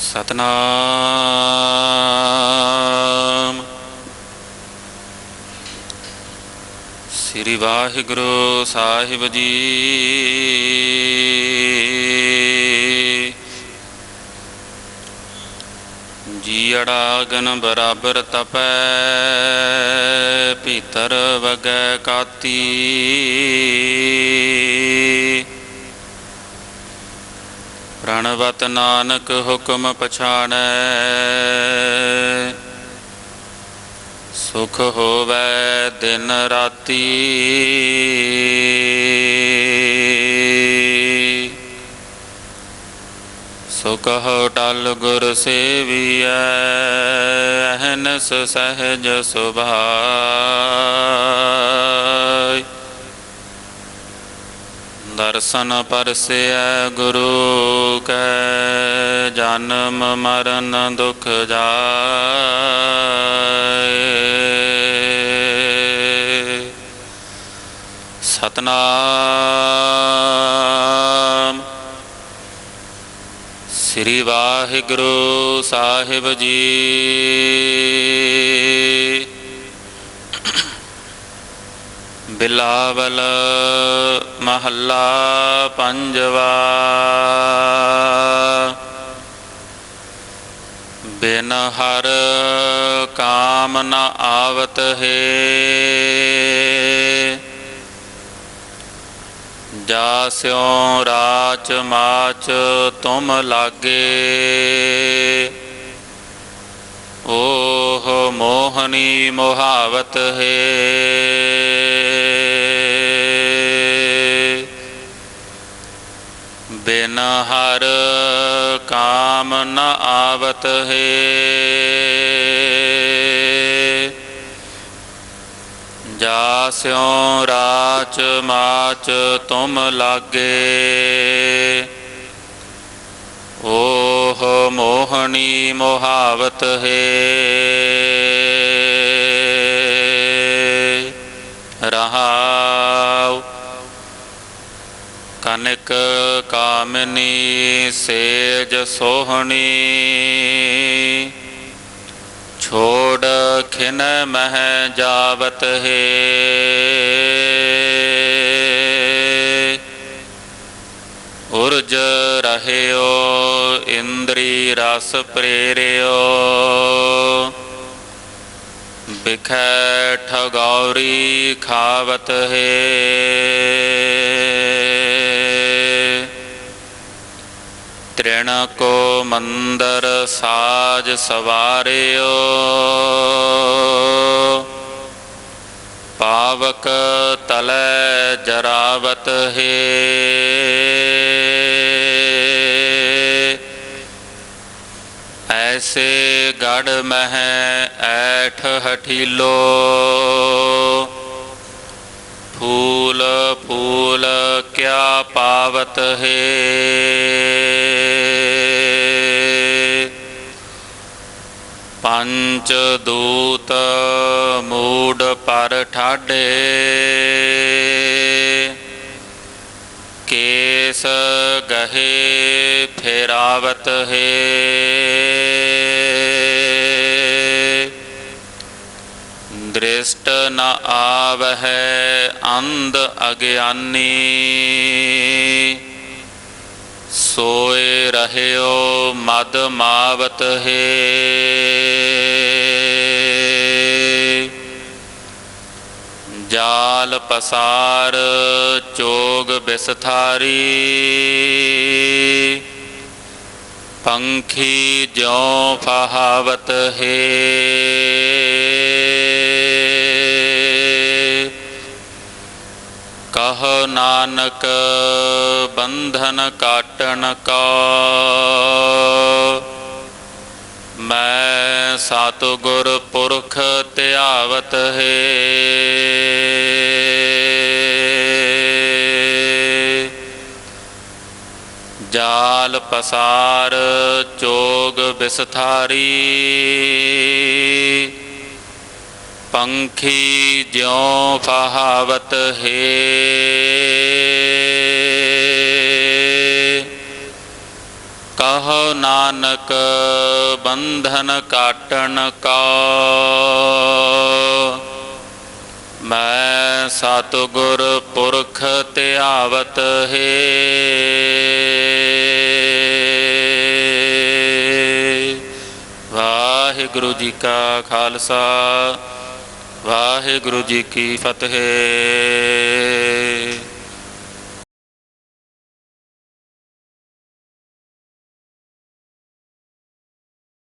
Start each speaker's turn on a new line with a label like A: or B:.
A: ਸਤਨਾਮ। ਸ੍ਰੀ Waheguru Sahib ji. ਜੀੜਾ gun ਬਰਾਬਰ ਤਪੈ ਭੀਤਰ ਵਗੈ ਕਾਤੀ। ਪ੍ਰਣਵਤ ਨਾਨਕ ਹੁਕਮ ਪਛਾਣੈ। ਸੁਖ ਹੋਵੈ ਦਿਨ ਰਾਤੀ। ਸੁਖ ਕਹੋ ਟਲ ਗੁਰ ਸੇਵੀਐ, ਅਹਨਸ ਸਹਜ ਸੁਭਾਇ। ਦਰਸ਼ਨ ਪਰਸਿਐ ਗੁਰੂ। ਕੈ ਜਨਮ ਮਰਨ ਦੁਖ ਜਾਏ। ਸਤਨਾਮ। ਸ੍ਰੀ ਵਾਹਿਗੁਰੂ ਸਾਹਿਬ ਜੀ। ਬਿਲਾਵਲ ਮਹੱਲਾ ਪੰਜਵਾ। ਬਿਨ ਹਰ ਕਾਮ ਨ ਆਵਤ ਹੈ। ਜਾ ਸਿਉ ਰਾਚ ਮਾਚ ਤੁਮ ਲਾਗੇ। ਓਹ ਮੋਹਨੀ ਮੋਹਾਵਤ ਹੈ। ਬਿਨ ਹਰ ਕਾਮ ਨ ਆਵਤ ਹੈ। ਜਾ ਸਿਉ ਰਾਚ ਮਾਚ ਤੁਮ ਲਾਗੇ। ਓਹ ਮੋਹਣੀ ਮੋਹਾਵਤ ਹੈ। ਰਹਾਉ ਕਨਕ ਕਾਮਨੀ ਸੇਜ ਸੋਹਣੀ। ਛੋੜ ਖਿਨ ਮਹਿ ਜਾਵਤ ਹੈ। ਉਰਜ ਰਹਿਓ ਇੰਦਰੀ ਰਸ ਪ੍ਰੇਰਿਓ। ਬਿਖੈ ਠਗੌਰੀ ਖਾਵਤ ਹੈ। ਤ੍ਰਿਣ ਕੋ ਮੰਦਰ ਸਾਜ ਸਵਾਰਿਓ। ਪਾਵਕ ਤਲੈ ਜਰਾਵਤ ਹੈ। ਐਸੇ ਗੜ ਮਹਿ ਐਠ ਹਠੀਲੋ। ਫੂਲ ਫੂਲ ਕਿਆ ਪਾਵਤ ਹੈ। ਪੰਚ ਦੂਤ ਮੂਡ ਪਰ ਠਾਡੇ। ਕੇਸ ਗਹੇ ਫੇਰਾਵਤ ਹੈ। ਦ੍ਰਿਸ਼ਟ ਨ ਆਵਹਿ ਅੰਧ ਅਗਿਆਨੀ। ਸੋਏ ਰਹਿਓ ਮਦ ਮਾਵਤ ਹੈ। ਜਾਲ ਪਸਾਰ ਚੋਗ ਬਿਸਥਾਰੀ। ਪੰਖੀ ਜਿਉ ਫਹਾਵਤ ਹੈ। ਕਹ ਨਾਨਕ ਬੰਧਨ ਕਾਟਣ ਕਾ। ਮੈਂ ਸਤਿਗੁਰ ਪੁਰਖ ਧਿਆਵਤ ਹੈ। ਜਾਲ ਪਸਾਰ ਚੋਗ ਬਿਸਥਾਰੀ। ਪੰਖੀ ਜਿਉ ਫਹਾਵਤ ਹੈ। ਕਹੋ ਨਾਨਕ ਬੰਧਨ ਕਾਟਣ ਕਾ। ਮੈਂ ਸਤਿਗੁਰ ਪੁਰਖ ਧਿਆਵਤ ਹੈ। ਵਾਹਿਗੁਰੂ ਜੀ ਕਾ ਖਾਲਸਾ ਵਾਹਿਗੁਰੂ ਜੀ ਕੀ ਫਤਿਹ।